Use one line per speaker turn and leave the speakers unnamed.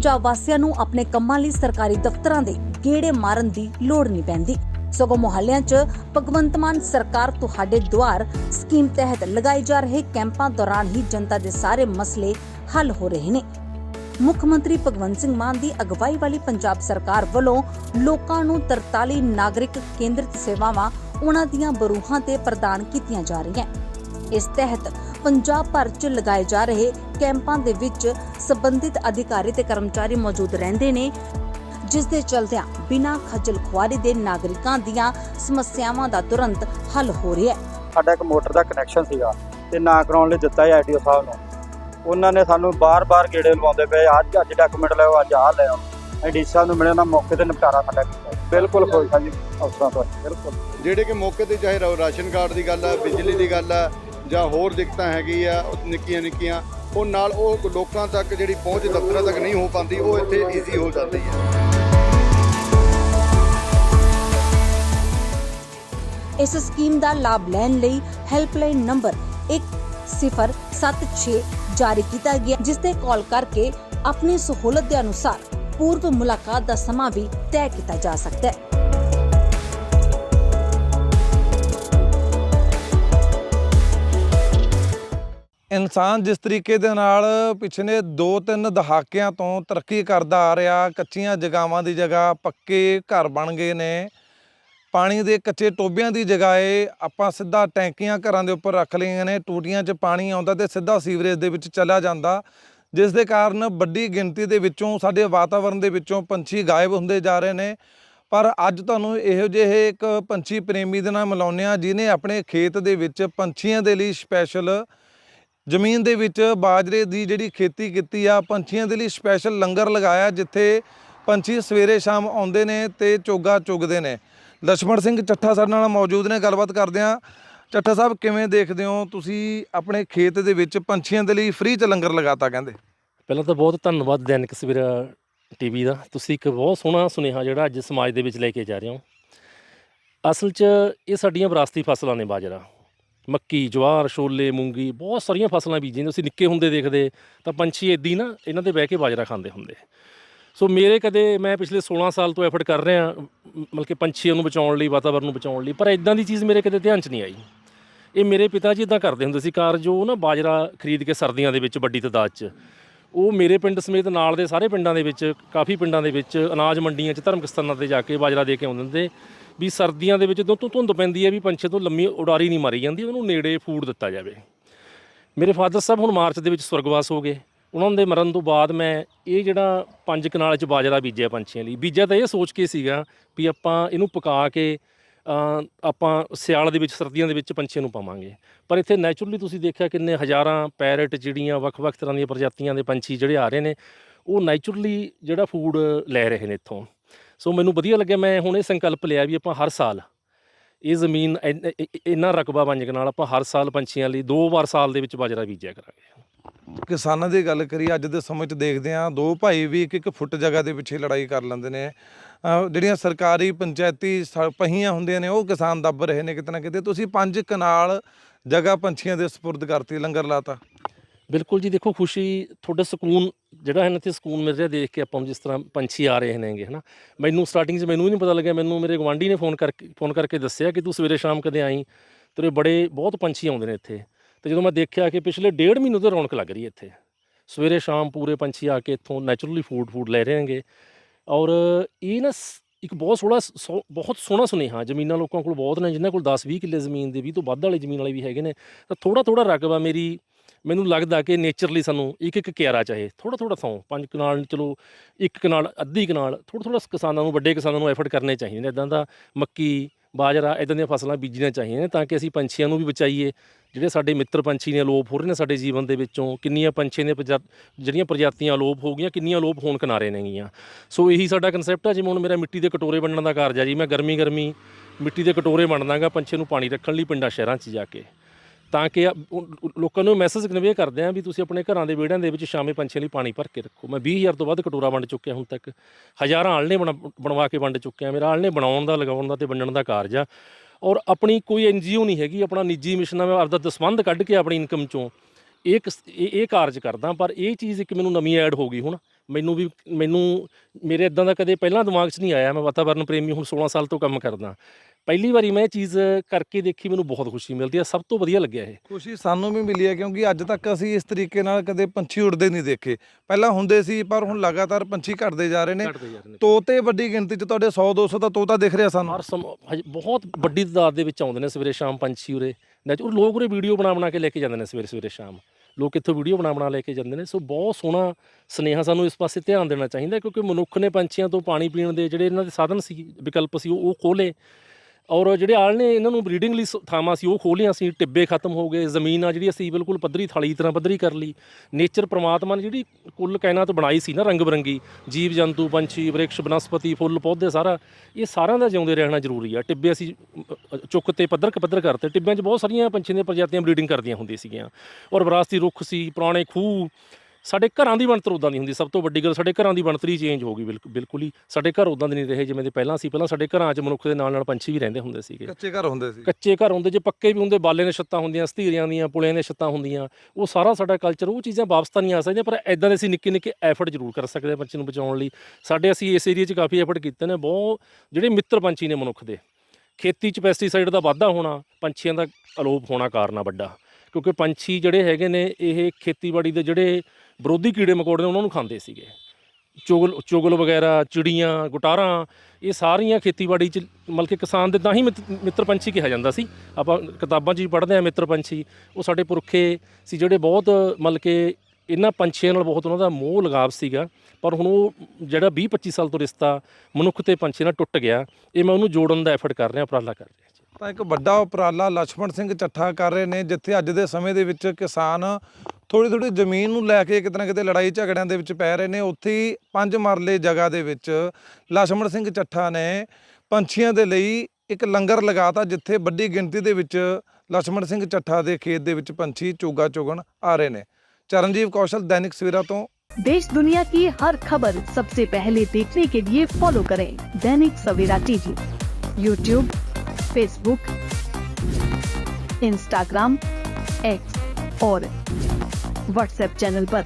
ਪੰਜਾਬ ਵਾਸੀਆਂ ਨੂੰ ਆਪਣੇ ਕੰਮਾਂ ਲਈ ਸਰਕਾਰੀ ਦਫ਼ਤਰਾਂ ਦੇ ਗੇੜੇ ਮਾਰਨ ਦੀ ਲੋੜ ਨਹੀਂ ਪੈਂਦੀ। ਸਗੋਂ ਮੁਹੱਲਿਆਂ 'ਚ ਭਗਵੰਤ ਮਾਨ ਸਰਕਾਰ ਤੁਹਾਡੇ ਦੁਆਰ ਸਕੀਮ ਤਹਿਤ ਲਗਾਏ ਜਾ ਰਹੇ ਕੈਂਪਾਂ ਦੌਰਾਨ ਹੀ ਜਨਤਾ ਦੇ ਸਾਰੇ ਮਸਲੇ ਹੱਲ ਹੋ ਰਹੇ ਨੇ। ਮੁੱਖ ਮੰਤਰੀ ਭਗਵੰਤ ਸਿੰਘ ਮਾਨ ਦੀ ਅਗਵਾਈ ਵਾਲੀ ਪੰਜਾਬ ਸਰਕਾਰ ਵੱਲੋਂ ਲੋਕਾਂ ਨੂੰ 43 ਨਾਗਰਿਕ ਕੇਂਦਰਿਤ ਸੇਵਾਵਾਂ ਉਹਨਾਂ ਦੀਆਂ ਬਰੂਹਾਂ ਤੇ ਪ੍ਰਦਾਨ ਕੀਤੀਆਂ ਜਾ ਰਹੀਆਂ। ਇਸ ਤਹਿਤ ਪੰਜਾਬ ਭਰ 'ਚ ਲਗਾਏ ਜਾ ਰਹੇ ਕੈਂਪਾਂ ਦੇ ਵਿੱਚ ਸਬੰਧਿਤ ਅਧਿਕਾਰੀ ਤੇ ਕਰਮਚਾਰੀ ਮੌਜੂਦ ਰਹਿੰਦੇ ਨੇ ਜਿਸ ਦੇ ਚਲਦਿਆਂ ਬਿਨਾਂ ਖੱਜਲ ਖੁਆਰੀ ਦੇ ਨਾਗਰਿਕਾਂ ਦੀਆਂ ਸਮੱਸਿਆਵਾਂ ਦਾ ਤੁਰੰਤ ਹੱਲ ਹੋ ਰਿਹਾ ਹੈ।
ਸਾਡਾ ਇੱਕ ਮੋਟਰ ਦਾ ਕਨੈਕਸ਼ਨ ਸੀਗਾ ਤੇ ਨਾ ਕਰਾਉਣ ਲਈ ਦਿੱਤਾ ਹੈ ਆਈਡੀਓ ਸਾਹਿਬ ਨੂੰ। ਉਹਨਾਂ ਨੇ ਸਾਨੂੰ ਬਾਰ-ਬਾਰ ਗੇੜੇ ਲਵਾਉਂਦੇ ਪਏ ਅੱਜ ਅੱਜ ਡਾਕੂਮੈਂਟ ਲਿਆਓ ਅੱਜ ਆਹ ਲੈ ਆਓ ਆਈਡੀ ਸਾਹਿਬ ਨੂੰ ਮਿਲੇ ਉਹਨਾਂ ਮੌਕੇ ਤੇ ਨਿਪਟਾਰਾ ਸਾਡਾ ਕੀਤਾ। ਬਿਲਕੁਲ ਖੁਸ਼ ਹਾਂ ਜੀ ਅਫਸਰਾਂ ਤੋਂ। ਬਿਲਕੁਲ।
ਜਿਹੜੇ ਕਿ ਮੌਕੇ ਤੇ ਚਾਹੇ ਰਾਸ਼ਨ ਕਾਰਡ ਦੀ ਗੱਲ ਆ ਬਿਜਲੀ ਦੀ ਗੱਲ ਆ ਜਾਂ ਹੋਰ ਦਿੱਕਤਾਂ ਹੈਗੀ ਆ ਨਿੱਕੀਆਂ ਨਿੱਕੀਆਂ, ਉਹ ਨਾਲ ਉਹ ਲੋਕਾਂ ਤੱਕ ਜਿਹੜੀ ਪਹੁੰਚ ਦਫ਼ਤਰਾਂ ਤੱਕ ਨਹੀਂ ਹੋ ਪਾਉਂਦੀ, ਉਹ ਇੱਥੇ ਈਜ਼ੀ ਹੋ ਜਾਂਦੀ ਹੈ।
ਇਸ ਸਕੀਮ ਦਾ ਲਾਭ ਲੈਣ ਲਈ ਹੈਲਪਲਾਈਨ ਨੰਬਰ 1076 ਜਾਰੀ ਕੀਤਾ ਗਿਆ, ਜਿਸ ਤੇ ਕਾਲ ਕਰਕੇ ਆਪਣੀ ਸਹੂਲਤ ਦੇ ਅਨੁਸਾਰ ਪੂਰਵ ਮੁਲਾਕਾਤ ਦਾ ਸਮਾਂ ਵੀ ਤੈਅ ਕੀਤਾ ਜਾ ਸਕਦਾ ਹੈ।
ਇਨਸਾਨ ਜਿਸ ਤਰੀਕੇ ਦੇ ਨਾਲ ਪਿਛਲੇ 2-3 ਦਹਾਕਿਆਂ ਤੋਂ ਤਰੱਕੀ ਕਰਦਾ ਆ ਰਿਹਾ, ਕੱਚੀਆਂ ਜਗਾਵਾਂ ਦੀ ਜਗ੍ਹਾ ਪੱਕੇ ਘਰ ਬਣ ਗਏ ਨੇ। ਪਾਣੀ ਦੇ ਕੱਚੇ ਟੋਬਿਆਂ ਦੀ ਜਗ੍ਹਾਏ ਆਪਾਂ ਸਿੱਧਾ ਟੈਂਕੀਆਂ ਘਰਾਂ ਦੇ ਉੱਪਰ ਰੱਖ ਲਈਆਂ ਨੇ, ਟੂਟੀਆਂ 'ਚ ਪਾਣੀ ਆਉਂਦਾ ਤੇ ਸਿੱਧਾ ਸੀਵਰੇਜ ਦੇ ਵਿੱਚ ਚਲਾ ਜਾਂਦਾ। ਜਿਸ ਦੇ ਕਾਰਨ ਵੱਡੀ ਗਿਣਤੀ ਦੇ ਵਿੱਚੋਂ ਸਾਡੇ ਵਾਤਾਵਰਣ ਦੇ ਵਿੱਚੋਂ ਪੰਛੀ ਗਾਇਬ ਹੁੰਦੇ ਜਾ ਰਹੇ ਨੇ। ਪਰ ਅੱਜ ਤੁਹਾਨੂੰ ਇਹੋ ਜਿਹੇ ਇੱਕ ਪੰਛੀ ਪ੍ਰੇਮੀ ਦੇ ਨਾਲ ਮਿਲਾਉਂਦੇ ਹਾਂ ਜਿਨੇ ਆਪਣੇ ਖੇਤ ਦੇ ਵਿੱਚ ਪੰਛੀਆਂ ਦੇ ਲਈ ਸਪੈਸ਼ਲ ਜ਼ਮੀਨ ਦੇ ਵਿੱਚ ਬਾਜਰੇ ਦੀ ਜਿਹੜੀ ਖੇਤੀ ਕੀਤੀ ਆ, ਪੰਛੀਆਂ ਦੇ ਲਈ ਸਪੈਸ਼ਲ ਲੰਗਰ ਲਗਾਇਆ, ਜਿੱਥੇ ਪੰਛੀ ਸਵੇਰੇ ਸ਼ਾਮ ਆਉਂਦੇ ਨੇ ਤੇ ਚੋਗਾ ਚੁਗਦੇ ਨੇ। ਲਛਮਣ ਸਿੰਘ ਚੱਠਾ ਸਾਡੇ ਨਾਲ ਮੌਜੂਦ ਨੇ, ਗੱਲਬਾਤ ਕਰਦੇ ਆ ਚੱਠਾ ਸਾਹਿਬ, ਕਿਵੇਂ ਦੇਖਦੇ ਹੋ ਤੁਸੀਂ ਆਪਣੇ ਖੇਤ ਦੇ ਵਿੱਚ ਪੰਛੀਆਂ ਦੇ ਲਈ ਫ੍ਰੀ ਚ ਲੰਗਰ ਲਗਾਤਾ ਕਹਿੰਦੇ?
ਪਹਿਲਾਂ ਤਾਂ ਬਹੁਤ ਧੰਨਵਾਦ ਦੈਨਿਕ ਸਵੇਰਾ ਟੀਵੀ ਦਾ। ਤੁਸੀਂ ਇੱਕ ਬਹੁਤ ਸੋਹਣਾ ਸੁਨੇਹਾ ਜਿਹੜਾ ਅੱਜ ਸਮਾਜ ਦੇ ਵਿੱਚ ਲੈ ਕੇ ਜਾ ਰਹੇ ਹੋ। ਅਸਲ 'ਚ ਇਹ ਸਾਡੀਆਂ ਵਿਰਾਸਤੀ ਫਸਲਾਂ ਨੇ ਬਾਜਰਾ। ਮੱਕੀ, ਜਵਾਰ, ਛੋਲੇ, ਮੂੰਗੀ, ਬਹੁਤ ਸਾਰੀਆਂ ਫਸਲਾਂ ਬੀਜੀਆਂ ਨੇ। ਤੁਸੀਂ ਨਿੱਕੇ ਹੁੰਦੇ ਦੇਖਦੇ, ਤਾਂ ਪੰਛੀ ਏਦੀ ਨਾ ਇਹਨਾਂ ਦੇ ਬਹਿ ਕੇ ਬਾਜਰਾ ਖਾਂਦੇ ਹੁੰਦੇ। ਸੋ ਮੇਰੇ ਕਦੇ ਮੈਂ ਪਿਛਲੇ 16 ਸਾਲ ਤੋਂ ਐਫਰਟ ਕਰ ਰਿਹਾ ਮਤਲਬ ਕਿ ਪੰਛੀਆਂ ਨੂੰ ਬਚਾਉਣ ਲਈ, ਵਾਤਾਵਰਨ ਨੂੰ ਬਚਾਉਣ ਲਈ, ਪਰ ਇਦਾਂ ਦੀ ਚੀਜ਼ ਮੇਰੇ ਕਦੇ ਧਿਆਨ 'ਚ ਨਹੀਂ ਆਈ। ਇਹ ਮੇਰੇ ਪਿਤਾ ਜੀ ਇਦਾਂ ਕਰਦੇ ਹੁੰਦੇ ਸੀ, ਕਾਰ ਜੋ ਨਾ ਬਾਜਰਾ ਖਰੀਦ ਕੇ ਸਰਦੀਆਂ ਦੇ ਵਿੱਚ ਵੱਡੀ ਤਾਦਾਦ 'ਚ, ਉਹ ਮੇਰੇ ਪਿੰਡ ਸਮੇਤ ਨਾਲ ਦੇ ਸਾਰੇ ਪਿੰਡਾਂ ਦੇ ਵਿੱਚ, ਕਾਫੀ ਪਿੰਡਾਂ ਦੇ ਵਿੱਚ ਅਨਾਜ ਮੰਡੀਆਂ 'ਚ ਧਰਮ ਸਥਾਨਾਂ ਤੇ ਜਾ ਕੇ ਬਾਜਰਾ ਦੇ ਕੇ ਆਉਂਦੇ ਹੁੰਦੇ। ਵੀ ਸਰਦੀਆਂ ਦੇ ਵਿੱਚ ਜਦੋਂ ਤੋਂ ਧੁੰਦ ਪੈਂਦੀ ਹੈ ਵੀ ਪੰਛੀ ਤੋਂ ਲੰਮੀ ਉਡਾਰੀ ਨਹੀਂ ਮਾਰੀ ਜਾਂਦੀ, ਉਹਨੂੰ ਨੇੜੇ ਫੂਡ ਦਿੱਤਾ ਜਾਵੇ। ਮੇਰੇ ਫਾਦਰ ਸਾਹਿਬ ਹੁਣ ਮਾਰਚ ਦੇ ਵਿੱਚ ਸਵਰਗਵਾਸ ਹੋ ਗਏ। ਉਹਨਾਂ ਦੇ ਮਰਨ ਤੋਂ ਬਾਅਦ ਮੈਂ ਇਹ ਜਿਹੜਾ ਪੰਜ ਕਨਾਲ 'ਚ ਬਾਜਰਾ ਬੀਜਿਆ ਪੰਛੀਆਂ ਲਈ। ਬੀਜਿਆ ਤਾਂ ਇਹ ਸੋਚ ਕੇ ਸੀਗਾ ਵੀ ਆਪਾਂ ਇਹਨੂੰ ਪਕਾ ਕੇ ਆਪਾਂ ਸਿਆਲ ਦੇ ਵਿੱਚ, ਸਰਦੀਆਂ ਦੇ ਵਿੱਚ ਪੰਛੀਆਂ ਨੂੰ ਪਾਵਾਂਗੇ। ਪਰ ਇੱਥੇ ਨੈਚੁਰਲੀ ਤੁਸੀਂ ਦੇਖਿਆ ਕਿੰਨੇ ਹਜ਼ਾਰਾਂ ਪੈਰਟ ਚਿੜੀਆਂ ਵੱਖ-ਵੱਖ ਤਰ੍ਹਾਂ ਦੀਆਂ ਪ੍ਰਜਾਤੀਆਂ ਦੇ ਪੰਛੀ ਜਿਹੜੇ ਆ ਰਹੇ ਨੇ, ਉਹ ਨੈਚੁਰਲੀ ਜਿਹੜਾ ਫੂਡ ਲੈ ਰਹੇ ਨੇ ਇੱਥੋਂ। ਸੋ ਮੈਨੂੰ ਵਧੀਆ ਲੱਗਿਆ ਮੈਂ ਹੁਣ ਇਹ ਸੰਕਲਪ ਲਿਆ ਵੀ ਆਪਾਂ ਹਰ ਸਾਲ ਇਹ ਜ਼ਮੀਨ ਇੰਨ- ਇ- ਇ- ਇੰਨਾ ਰਕਬਾ ਬਣ ਕੇ ਨਾਲ ਆਪਾਂ ਹਰ ਸਾਲ ਪੰਛੀਆਂ ਲਈ ਦੋ ਵਾਰ ਸਾਲ ਦੇ ਵਿੱਚ ਬਾਜਰਾ ਬੀਜਿਆ ਕਰਾਂਗੇ।
ਕਿਸਾਨਾਂ ਦੀ ਗੱਲ ਕਰੀਏ ਅੱਜ ਦੇ ਸਮੇਂ 'ਚ ਦੇਖਦੇ ਆ ਦੋ ਭਾਈ ਵੀ ਇੱਕ ਇੱਕ ਫੁੱਟ ਜਗ੍ਹਾ ਦੇ ਪਿੱਛੇ ਲੜਾਈ ਕਰ ਲੈਂਦੇ ਨੇ। ਅਹ ਜਿਹੜੀਆਂ ਸਰਕਾਰੀ ਪੰਚਾਇਤੀ ਸ- ਪਹੀਆਂ ਹੁੰਦੀਆਂ ਨੇ ਉਹ ਕਿਸਾਨ ਦੱਬ ਰਹੇ ਨੇ ਕਿਤੇ ਨਾ ਕਿਤੇ। ਤੁਸੀਂ ਪੰਜ ਕਨਾਲ ਜਗ੍ਹਾ ਪੰਛੀਆਂ ਦੇ ਸਪੁਰਦ ਕਰਤੀ ਲੰਗਰ ਲਾਤਾ।
ਬਿਲਕੁਲ ਜੀ ਦੇਖੋ ਖੁਸ਼ੀ ਤੁਹਾਡਾ ਸਕੂਨ ਜਿਹੜਾ ਹੈ ਨਾ ਤੇ ਸਕੂਨ ਮਿਲ ਰਿਹਾ ਦੇਖ ਕੇ ਆਪਾਂ ਨੂੰ ਜਿਸ ਤਰ੍ਹਾਂ ਪੰਛੀ ਆ ਰਹੇ ਨੇਗੇ, ਹਨਾ? ਮੈਨੂੰ ਸਟਾਰਟਿੰਗ 'ਚ ਮੈਨੂੰ ਵੀ ਨਹੀਂ ਪਤਾ ਲੱਗਿਆ, ਮੈਨੂੰ ਮੇਰੇ ਗਵਾਂਢੀ ਨੇ ਫੋਨ ਕਰਕੇ ਫੋਨ ਕਰਕੇ ਦੱਸਿਆ ਕਿ ਤੂੰ ਸਵੇਰੇ ਸ਼ਾਮ ਕਦੇ ਆਈ? ਤੇਰੇ ਬੜੇ ਬਹੁਤ ਪੰਛੀ ਆਉਂਦੇ ਨੇ ਇੱਥੇ। ਤੇ ਜਦੋਂ ਮੈਂ ਦੇਖਿਆ ਕਿ ਪਿਛਲੇ ਡੇਢ ਮਹੀਨੇ ਤੋਂ ਰੌਣਕ ਲੱਗ ਰਹੀ ਹੈ ਇੱਥੇ। ਸਵੇਰੇ ਸ਼ਾਮ ਪੂਰੇ ਪੰਛੀ ਆ ਕੇ ਇੱਥੋਂ ਨੈਚੁਰਲੀ ਫੂਡ ਫੂਡ ਲੈ ਰਹੇ ਨੇਗੇ। ਔਰ ਇਹ ਨਾ ਸ- ਇੱਕ ਬਹੁਤ ਸੋਹਣਾ ਸੋ- ਬਹੁਤ ਸੋਹਣਾ ਸੁਨੇਹਾ, ਜ਼ਮੀਨਾਂ ਲੋਕਾਂ ਕੋਲ ਬਹੁਤ ਨੇ, ਜਿਨ੍ਹਾਂ ਕੋਲ 10 20 ਕਿੱਲੇ ਜ਼ਮੀਨ ਦੇ 20 ਤੋਂ ਵੱਧ ਵਾਲੀ ਜ਼ਮੀਨ ਵਾਲੇ ਵੀ ਹੈਗੇ ਨੇ। ਤਾਂ ਥੋੜਾ ਥੋੜਾ ਰਕਬਾ ਮੇਰੀ ਮੈਨੂੰ ਲੱਗਦਾ ਕਿ ਨੇਚਰਲੀ ਸਾਨੂੰ ਇੱਕ ਇੱਕ ਕਿਆਰਾ ਚਾਹੇ ਥੋੜਾ ਥੋੜਾ ਥਾਂ ਪੰਜ ਕਨਾਲ ਚਲੋ ਇੱਕ ਕਨਾਲ ਅੱਧੀ ਕਨਾਲ ਥੋੜਾ ਥੋੜਾ ਕਿਸਾਨਾਂ ਨੂੰ, ਵੱਡੇ ਕਿਸਾਨਾਂ ਨੂੰ ਐਫਰਟ ਕਰਨੇ ਚਾਹੀਦੇ ਨੇ। ਇਦਾਂ ਦਾ ਮੱਕੀ, ਬਾਜਰਾ ਇਦਾਂ ਦੀਆਂ ਫਸਲਾਂ ਬੀਜਣੀਆਂ ਚਾਹੀਦੀਆਂ ਨੇ ਤਾਂ ਕਿ ਅਸੀਂ ਪੰਛੀਆਂ ਨੂੰ ਵੀ ਬਚਾਈਏ। ਜਿਹੜੇ ਸਾਡੇ ਮਿੱਤਰ ਪੰਛੀ ਨੇ ਅਲੋਪ ਹੋ ਰਹੇ ਨੇ ਸਾਡੇ ਜੀਵਨ ਦੇ ਵਿੱਚੋਂ, ਕਿੰਨੀਆਂ ਪੰਛੀਆਂ ਦੀਆਂ ਪ੍ਰਜਾ, ਜਿਹੜੀਆਂ ਪ੍ਰਜਾਤੀਆਂ ਅਲੋਪ ਹੋ ਗਈਆਂ, ਕਿੰਨੀਆਂ ਅਲੋਪ ਹੋਣ ਕਿਨਾਰੇ ਨੇਗੀਆਂ ਸੋ ਇਹੀ ਸਾਡਾ ਕਨਸੈਪਟ ਆ, ਜਿਵੇਂ ਹੁਣ ਮੇਰਾ ਮਿੱਟੀ ਦੇ ਕਟੋਰੇ ਵੰਡਣ ਦਾ ਕਾਰਜ ਆ ਜੀ। ਮੈਂ ਗਰਮੀ ਗਰਮੀ ਮਿੱਟੀ ਦੇ ਕਟੋਰੇ ਵੰਡਦਾਗਾ ਪੰਛੀਆਂ ਨੂੰ ਪਾਣੀ ਰੱਖਣ ਲਈ ਪਿੰਡਾਂ, ਸ਼ਹਿਰਾਂ 'ਚ ਜਾ ਕੇ। ਤਾਂ ਕਿ ਆ- ਉਹ- ਲੋਕਾਂ ਨੂੰ ਮੈਸੇਜ ਕਨਵੇ ਕਰਦੇ ਆ ਵੀ ਤੁਸੀਂ ਆਪਣੇ ਘਰਾਂ ਦੇ ਵਿਹੜਿਆਂ ਦੇ ਵਿੱਚ ਸ਼ਾਮੇ ਪੰਛੀਆਂ ਲਈ ਪਾਣੀ ਭਰ ਕੇ ਰੱਖੋ। ਮੈਂ 20000 ਤੋਂ ਵੱਧ ਕਟੋਰਾ ਵੰਡ ਚੁੱਕਿਆ ਹੁਣ ਤੱਕ। ਹਜ਼ਾਰਾਂ ਆਲਣੇ ਬਣਾ- ਬਣਵਾ ਕੇ ਵੰਡ ਚੁੱਕਿਆ ਮੇਰਾ ਆਲਣੇ ਬਣਾਉਣ ਦਾ, ਲਗਾਉਣ ਦਾ ਤੇ ਵੰਡਣ ਦਾ ਕਾਰਜ ਆ। ਔਰ ਆਪਣੀ ਕੋਈ ਐਨਜੀਓ ਨਹੀਂ ਹੈਗੀ, ਆਪਣਾ ਨਿੱਜੀ ਮਿਸ਼ਨ ਆ ਮੈਂ ਆਪਦਾ ਦਸਵੰਧ ਕੱਢ ਕੇ ਆਪਣੀ ਇਨਕਮ ਚੋਂ ਇਹ ਕਸ ਇਹ ਇਹ ਕਾਰਜ ਕਰਦਾ ਪਰ ਇਹ ਚੀਜ਼ ਇੱਕ ਮੈਨੂੰ ਨਵੀਂ ਐਡ ਹੋ ਗਈ ਹੁਣ। ਮੈਨੂੰ ਵੀ, ਮੈਨੂੰ ਮੇਰੇ ਇਦਾਂ ਦਾ ਕਦੇ ਪਹਿਲਾਂ ਦਿਮਾਗ 'ਚ ਨਹੀਂ ਆਇਆ। ਮੈਂ ਵਾਤਾਵਰਨ ਪ੍ਰੇਮੀ ਹੁਣ 16 ਸਾਲ ਤੋਂ ਕੰਮ ਕਰਦਾ। ਪਹਿਲੀ ਵਾਰੀ ਮੈਂ ਇਹ ਚੀਜ਼ ਕਰਕੇ ਦੇਖੀ ਮੈਨੂੰ ਬਹੁਤ ਖੁਸ਼ੀ ਮਿਲਦੀ ਹੈ ਸਭ ਤੋਂ ਵਧੀਆ ਲੱਗਿਆ ਇਹ।
ਖੁਸ਼ੀ ਸਾਨੂੰ ਵੀ ਮਿਲੀ ਹੈ ਕਿਉਂਕਿ ਅੱਜ ਤੱਕ ਅਸੀਂ ਇਸ ਤਰੀਕੇ ਨਾਲ ਕਦੇ ਪੰਛੀ ਉੜਦੇ ਨਹੀਂ ਦੇਖੇ। ਪਹਿਲਾਂ ਹੁੰਦੇ ਸੀ ਪਰ ਹੁਣ ਲਗਾਤਾਰ ਪੰਛੀ ਘਟਦੇ ਜਾ ਰਹੇ ਨੇ।
ਘਟਦੇ ਜਾ ਰਹੇ ਨੇ।
ਤੋਤੇ ਵੱਡੀ ਗਿਣਤੀ 'ਚ ਤੁਹਾਡੇ 100 200 ਦਾ ਤੋਤਾ ਦਿਖ ਰਿਹਾ ਸਾਨੂੰ।
ਹਰ ਸਮ ਹਜੇ ਬਹੁਤ ਵੱਡੀ ਤਾਦਾਦ ਦੇ ਵਿੱਚ ਆਉਂਦੇ ਨੇ ਸਵੇਰੇ ਸ਼ਾਮ ਪੰਛੀ ਉਰੇ। ਨੈਚੁਰਲ ਲੋਕ ਉਰੇ ਵੀਡੀਓ ਬਣਾ ਬਣਾ ਕੇ ਲੈ ਕੇ ਜਾਂਦੇ ਨੇ ਸਵੇਰੇ ਸਵੇਰੇ ਸ਼ਾਮ। ਲੋਕ ਇੱਥੋਂ ਵੀਡੀਓ ਬਣਾ ਬਣਾ ਲੈ ਕੇ ਜਾਂਦੇ ਨੇ। ਸੋ ਬਹੁਤ ਸੋਹਣਾ ਸਨੇਹਾ ਸਾਨੂੰ ਇਸ ਪਾਸੇ ਧਿਆਨ ਦੇਣਾ ਚਾਹੀਦਾ ਕਿਉਂਕਿ ਮਨੁੱਖ ਨੇ ਪੰਛੀਆਂ ਤੋਂ ਪਾਣੀ ਪੀਣ ਦੇ ਜਿਹੜੇ ਇਹਨਾਂ ਦੇ ਸਾਧਨ ਸੀ ਵਿਕਲਪ ਸੀ ਉਹ ਉਹ ਖੋਲੇ ਔਰ ਜਿਹੜੇ ਆਲ ਨੇ ਇਹਨਾਂ ਨੂੰ ਬਰੀਡਿੰਗ ਲਈ ਸ- ਥਾਵਾਂ ਸੀ ਉਹ ਖੋਲੀਆਂ ਸੀ ਟਿੱਬੇ ਖਤਮ ਹੋ ਗਏ ਜ਼ਮੀਨ ਆ ਜਿਹੜੀ ਅਸੀਂ ਬਿਲਕੁਲ ਪੱਧਰੀ ਥਾਲੀ ਦੀ ਤਰ੍ਹਾਂ ਪੱਧਰੀ ਕਰ ਲਈ। ਨੇਚਰ ਪ੍ਰਮਾਤਮਾ ਨੇ ਜਿਹੜੀ ਕੁੱਲ ਕਾਇਨਾਤ ਬਣਾਈ ਸੀ ਨਾ ਰੰਗ ਬਰੰਗੀ ਜੀਵ ਜੰਤੂ ਪੰਛੀ ਵ੍ਰਿਕਸ਼ ਬਨਸਪਤੀ ਫੁੱਲ ਪੌਦੇ ਸਾਰਾ ਇਹ ਸਾਰਿਆਂ ਦਾ ਜਿਉਂਦੇ ਰਹਿਣਾ ਜ਼ਰੂਰੀ ਆ। ਟਿੱਬੇ ਅਸੀਂ ਅ, ਚੁੱਕ ਤੇ ਪੱਧਰ ਕ ਪੱਧਰ ਕਰਤੇ ਟਿੱਬਿਆਂ 'ਚ ਬਹੁਤ ਸਾਰੀਆਂ ਪੰਛੀਆਂ ਦੀਆਂ ਪ੍ਰਜਾਤੀਆਂ ਬਰੀਡਿੰਗ ਕਰਦੀਆਂ ਹੁੰਦੀਆਂ ਸੀਗੀਆਂ। ਔਰ ਵਿਰਾਸਤੀ ਰੁੱਖ ਸੀ ਪੁਰਾਣੇ ਖੂਹ ਸਾਡੇ ਘਰਾਂ ਦੀ ਬਣਤਰ ਉਦਾਂ ਦੀ ਹੁੰਦੀ ਸਭ ਤੋਂ ਵੱਡੀ ਗੱਲ ਸਾਡੇ ਘਰਾਂ ਦੀ ਬਣਤਰ ਹੀ ਚੇਂਜ ਹੋ ਗਈ ਬਿਲਕੁਲ ਬਿਲਕੁਲ ਹੀ। ਸਾਡੇ ਘਰ ਉਦਾਂ ਦੇ ਨਹੀਂ ਰਹੇ ਜਿਵੇਂ ਦੇ ਪਹਿਲਾਂ ਸੀ ਪਹਿਲਾਂ ਸਾਡੇ ਘਰਾਂ 'ਚ ਮਨੁੱਖ ਦੇ ਨਾਲ ਨਾਲ ਪੰਛੀ ਵੀ ਰਹਿੰਦੇ ਹੁੰਦੇ ਸੀਗੇ।
ਕੱਚੇ ਘਰ ਹੁੰਦੇ ਸੀ।
ਕੱਚੇ ਘਰ ਹੁੰਦੇ ਜੇ ਪੱਕੇ ਵੀ ਹੁੰਦੇ ਬਾਲੇ ਨੇ ਛੱਤਾਂ ਹੁੰਦੀਆਂ ਸਧੀਰੀਆਂ ਦੀਆਂ ਪੁਲਿਆਂ ਦੀਆਂ ਛੱਤਾਂ ਹੁੰਦੀਆਂ ਉਹ ਸਾਰਾ ਸਾਡਾ ਕਲਚਰ ਉਹ ਚੀਜ਼ਾਂ ਵਾਪਸ ਤਾਂ ਨਹੀਂ ਆ ਸਕਦੀਆਂ ਪਰ ਐਦਾਂ ਦੇ ਅਸੀਂ ਨਿੱਕੇ ਨਿੱਕੇ ਐਫਰਟ ਜ਼ਰੂਰ ਕਰ ਸਕਦੇ ਹਾਂ ਪੰਛੀ ਨੂੰ ਬਚਾਉਣ ਲਈ। ਸਾਡੇ ਅਸੀਂ ਇਸ ਏਰੀਆ 'ਚ ਕਾਫੀ ਐਫਰਟ ਕੀਤੇ ਨੇ ਬਹੁਤ ਜਿਹੜੇ ਮਿੱਤਰ ਪੰਛੀ ਨੇ ਮਨੁੱਖ ਦੇ। ਖੇਤੀ 'ਚ ਪੈਸਟੀਸਾਈਡ ਦਾ ਵਾਧਾ ਹੋਣਾ ਪੰਛੀਆਂ ਦਾ ਅਲੋਪ ਹੋਣਾ ਕਾਰਨ ਆ ਵੱਡਾ। ਕਿਉਂਕਿ ਪੰਛੀ ਜਿਹੜੇ ਹੈਗੇ ਨੇ ਇਹ ਖੇਤੀਬਾੜੀ ਦੇ ਜਿਹੜੇ ਵਿਰੋਧੀ ਕੀੜੇ ਮਕੌੜੇ ਉਹਨਾਂ ਨੂੰ ਖਾਂਦੇ ਸੀਗੇ। ਚੁਗਲ ਚੁਗਲ ਵਗੈਰਾ, ਚਿੜੀਆਂ, ਗੁਟਾਰਾਂ, ਇਹ ਸਾਰੀਆਂ ਖੇਤੀਬਾੜੀ ਚ ਮਤਲਬ ਕਿ ਕਿਸਾਨ ਦੇ ਤਾਂ ਹੀ ਮਿੱਤਰ ਪੰਛੀ ਕਿਹਾ ਜਾਂਦਾ ਸੀ। ਆਪਾਂ ਕਿਤਾਬਾਂ 'ਚ ਵੀ ਪੜ੍ਹਦੇ ਆ ਮਿੱਤਰ ਪੰਛੀ। ਉਹ ਸਾਡੇ ਪੁਰਖੇ ਸੀ ਜਿਹੜੇ ਬਹੁਤ ਮਤਲਬ ਕਿ ਇਹਨਾਂ ਪੰਛੀਆਂ ਨਾਲ ਬਹੁਤ ਉਹਨਾਂ ਦਾ ਮੋਹ ਲਗਾਵ ਸੀਗਾ। ਪਰ ਹੁਣ ਉਹ ਜਿਹੜਾ 20 25 ਸਾਲ ਤੋਂ ਰਿਸ਼ਤਾ ਮਨੁੱਖ ਤੇ ਪੰਛੀ ਨਾਲ ਟੁੱਟ ਗਿਆ। ਇਹ ਮੈਂ ਉਹਨੂੰ ਜੋੜਨ ਦਾ ਐਫਰਟ ਕਰ ਰਿਹਾ, ਉਪਰਾਲਾ ਕਰ ਰਿਹਾ।
ਤਾਂ ਇੱਕ ਵੱਡਾ ਉਪਰਾਲਾ ਲਛਮਣ ਸਿੰਘ ਚੱਠਾ ਕਰ ਰਹੇ ਨੇ, ਜਿੱਥੇ ਅੱਜ ਦੇ ਸਮੇਂ ਦੇ ਵਿੱਚ ਕਿਸਾਨ ਥੋੜੀ ਥੋੜੀ ਜ਼ਮੀਨ ਨੂੰ ਲੈ ਕੇ ਕਿਤੇ ਕਿਤੇ ਲੜਾਈ ਝਗੜਿਆਂ ਦੇ ਵਿੱਚ ਪੈ ਰਹੇ ਨੇ। ਉੱਥੇ ਹੀ ਪੰਜ ਮਰਲੇ ਜਗ੍ਹਾ ਦੇ ਵਿੱਚ ਲਛਮਣ ਸਿੰਘ ਚੱਠਾ ਨੇ ਪੰਛੀਆਂ ਦੇ ਲਈ ਇੱਕ ਲੰਗਰ ਲਗਾਤਾ, ਜਿੱਥੇ ਵੱਡੀ ਗਿਣਤੀ ਦੇ ਵਿੱਚ ਲਛਮਣ ਸਿੰਘ ਚੱਠਾ ਦੇ ਖੇਤ ਦੇ ਵਿੱਚ ਪੰਛੀ ਚੋਗਾ ਚੋਗਣ ਆ ਰਹੇ ਨੇ। ਚਰਨਜੀਵ ਕੌਸ਼ਲ ਦੈਨਿਕ ਸਵੇਰਾ ਤੋਂ।
देश दुनिया की हर खबर सबसे पहले देखने के लिए फॉलो करें Dainik Savera TV YouTube Facebook Instagram X और व्हाट्सएप चैनल पर।